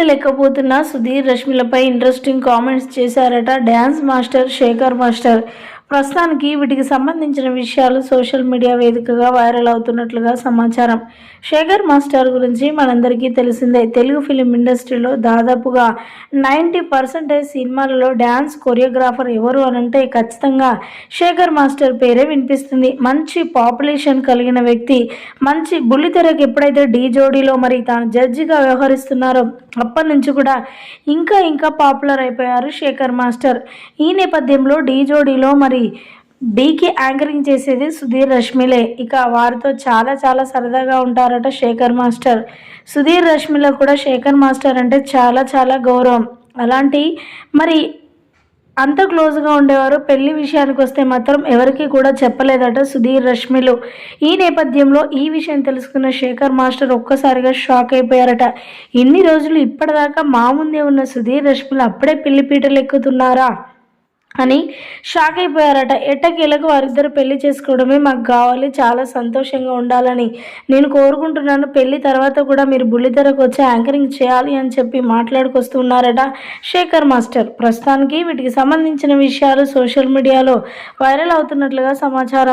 లేకపోతున్న సుధీర్ రష్మిలపై interesting comments చేశారట dance master Shekhar master. ప్రస్తుతానికి వీటికి సంబంధించిన విషయాలు సోషల్ మీడియా వేదికగా వైరల్ అవుతున్నట్లుగా సమాచారం. శేఖర్ మాస్టర్ గురించి మనందరికీ తెలిసిందే. తెలుగు ఫిలిం ఇండస్ట్రీలో దాదాపుగా నైంటీ పర్సెంటేజ్ సినిమాలలో డ్యాన్స్ కొరియోగ్రాఫర్ ఎవరు అనంటే ఖచ్చితంగా శేఖర్ మాస్టర్ పేరే వినిపిస్తుంది. మంచి పాపులేషన్ కలిగిన వ్యక్తి మంచి బుల్లితెరకు ఎప్పుడైతే డీ జోడీలో మరి తాను జడ్జిగా వ్యవహరిస్తున్నారో అప్పటి నుంచి కూడా ఇంకా ఇంకా పాపులర్ అయిపోయారు శేఖర్ మాస్టర్. ఈ నేపథ్యంలో డీ జోడీలో మరి డీకి యాంకరింగ్ చేసేది సుధీర్ రష్మిలే. ఇక వారితో చాలా చాలా సరదాగా ఉంటారట శేఖర్ మాస్టర్. సుధీర్ రష్మిలో కూడా శేఖర్ మాస్టర్ అంటే చాలా చాలా గౌరవం. అలాంటి మరి అంత క్లోజ్గా ఉండేవారు పెళ్ళి విషయానికి వస్తే మాత్రం ఎవరికి కూడా చెప్పలేదట సుధీర్ రష్మిలు. ఈ నేపథ్యంలో ఈ విషయం తెలుసుకున్న శేఖర్ మాస్టర్ ఒక్కసారిగా షాక్ అయిపోయారట. ఇన్ని రోజులు ఇప్పటిదాకా మా ముందే ఉన్న సుధీర్ రష్మిలు అప్పుడే పెళ్ళి పీటలు ఎక్కుతున్నారా? అని షాక్ అయిపోయారట. ఎట్టకేలకు వారిద్దరు పెళ్ళి చేసుకోవడమే మాకు కావాలి. చాలా సంతోషంగా ఉండాలని నేను కోరుకుంటున్నాను. పెళ్ళి తర్వాత కూడా మీరు బుల్లితెరకు వచ్చి యాంకరింగ్ చేయాలి అని చెప్పి మాట్లాడుకొస్తున్నారట శేఖర్ మాస్టర్. ప్రస్తుతానికి వీటికి సంబంధించిన విషయాలు సోషల్ మీడియాలో వైరల్ అవుతున్నట్లుగా సమాచారం.